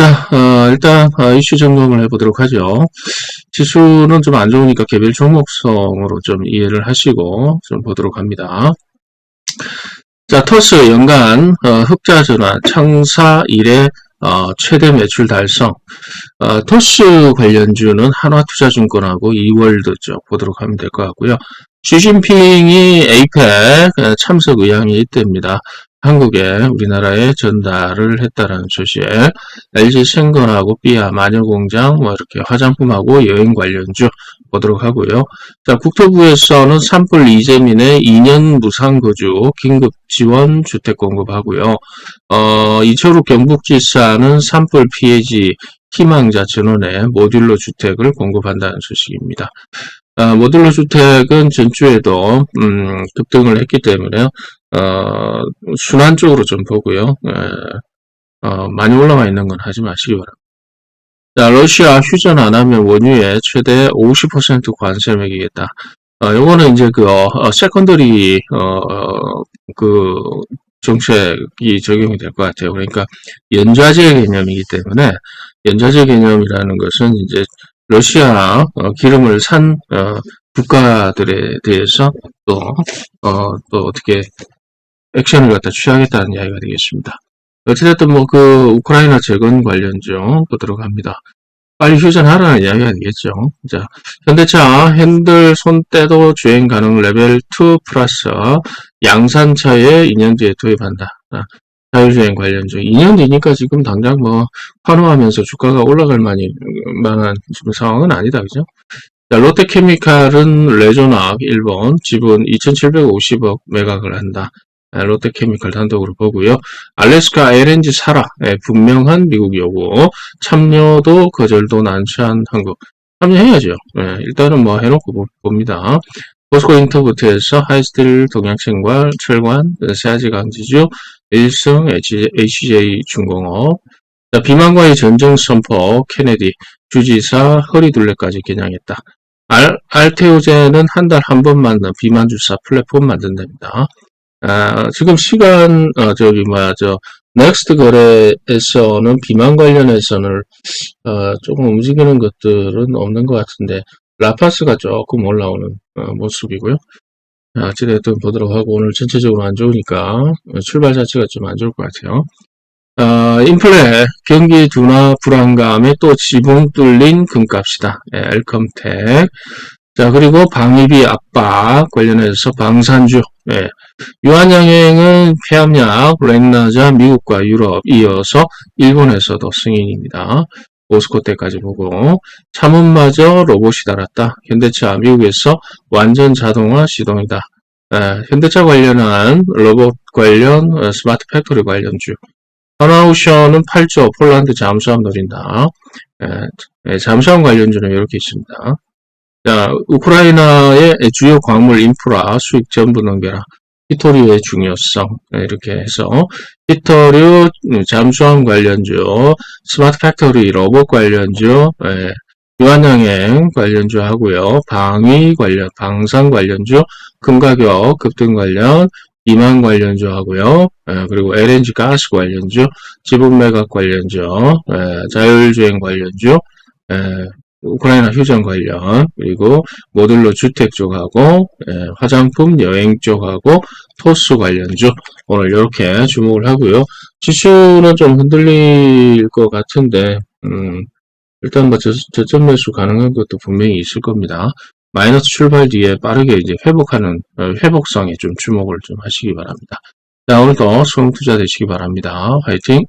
자, 어, 일단 어, 이슈 점검을 해보도록 하죠. 지수는 좀 안 좋으니까 개별 종목성으로 좀 이해를 하시고 좀 보도록 합니다. 자, 토스 연간 어, 흑자 전환 창사 이래 어, 최대 매출 달성. 어, 토스 관련주는 한화투자증권하고 이월드죠. 보도록 하면 될 것 같고요. 시진핑이 에이펙 참석 의향이 있답니다. 한국에 우리나라에 전달을 했다라는 소식에 LG 생건하고 삐아 마녀공장 뭐 이렇게 화장품하고 여행 관련주 보도록 하고요. 자 국토부에서는 산불 이재민의 2년 무상 거주 긴급 지원 주택 공급하고요. 어 이철우 경북지사는 산불 피해지 희망자 전원에 모듈러 주택을 공급한다는 소식입니다. 어, 모듈러 주택은 전주에도 음, 급등을 했기 때문에 어, 순환 쪽으로 좀 보고요. 에, 어, 많이 올라와 있는 건 하지 마시기 바랍니다. 자, 러시아 휴전 안 하면 원유에 최대 50% 관세 매기겠다. 어, 요거는 이제 그, 어, 세컨더리, 어, 그, 정책이 적용이 될 것 같아요. 그러니까, 연좌제 개념이기 때문에, 연좌제 개념이라는 것은 이제, 러시아, 어, 기름을 산, 어, 국가들에 대해서 또, 어, 또 어떻게 액션을 갖다 취하겠다는 이야기가 되겠습니다. 어찌됐든 뭐 그 우크라이나 재건 관련주 보도록 합니다. 빨리 휴전하라는 이야기가 되겠죠. 자, 현대차 핸들 손떼도 주행 가능 레벨 2 플러스 양산차에 2년 뒤에 도입한다. 아, 자율주행 관련주. 2년 뒤니까 지금 당장 뭐 환호하면서 주가가 올라갈 만한 지금 상황은 아니다. 그죠? 자, 롯데케미칼은 레조낙 일본 지분 2,750억 매각을 한다. 아, 롯데케미칼 단독으로 보고요. 알래스카 LNG 사라 예, 분명한 미국 요구 참여도 거절도 난처한 한국 참여해야죠. 예, 일단은 뭐 해놓고 보- 봅니다. 포스코 인터부트에서 하이스틸 동양철관 철관 세아지 강지주 1승 HJ 중공업 자, 비만과의 전쟁 선포 케네디 주지사 허리둘레까지 겨냥했다. 알, 알테오제는 한 달 한번 만든 비만 주사 플랫폼 만든답니다. 아, 지금 시간, 어, 저기, 뭐야, 저, 넥스트 거래에서는 비만 관련해서는, 어, 조금 움직이는 것들은 없는 것 같은데, 라파스가 조금 올라오는, 어, 모습이고요. 자, 어찌됐든 보도록 하고, 오늘 전체적으로 안 좋으니까, 어, 출발 자체가 좀 안 좋을 것 같아요. 어, 인플레, 경기 둔화 불안감에 또 지붕 뚫린 금값이다. 예, 엘컴텍. 자, 그리고 방위비 압박 관련해서 방산주, 예, 유한양행은 폐암약, 렉나자, 미국과 유럽 이어서 일본에서도 승인입니다. 오스코 때까지 보고 차문마저 로봇이 달았다. 현대차 미국에서 완전 자동화 시동이다. 에, 현대차 관련한 로봇 관련 어, 스마트 팩토리 관련주. 하나오션은 8조 폴란드 잠수함 노린다. 에, 에, 잠수함 관련주는 이렇게 있습니다. 자, 우크라이나의 주요 광물 인프라 수익 전부 넘겨라. 히토류의 중요성 네, 이렇게 해서 히토류 음, 잠수함 관련주, 스마트 팩토리 로봇 관련주, 예, 유한양행 관련주 하고요. 방위 관련, 방산 관련주, 금가격 급등 관련, 비만 관련주 하고요. 예, 그리고 LNG 가스 관련주, 지분 매각 관련주, 예, 자율주행 관련주, 예, 우크라이나 휴전 관련, 그리고 모듈러 주택 쪽하고, 예, 화장품 여행 쪽하고, 토스 관련주, 오늘 이렇게 주목을 하고요. 지수는 좀 흔들릴 것 같은데, 음, 일단 뭐 저, 저점 매수 가능한 것도 분명히 있을 겁니다. 마이너스 출발 뒤에 빠르게 이제 회복하는, 어, 회복성에 좀 주목을 좀 하시기 바랍니다. 자, 오늘도 수능 투자 되시기 바랍니다. 화이팅!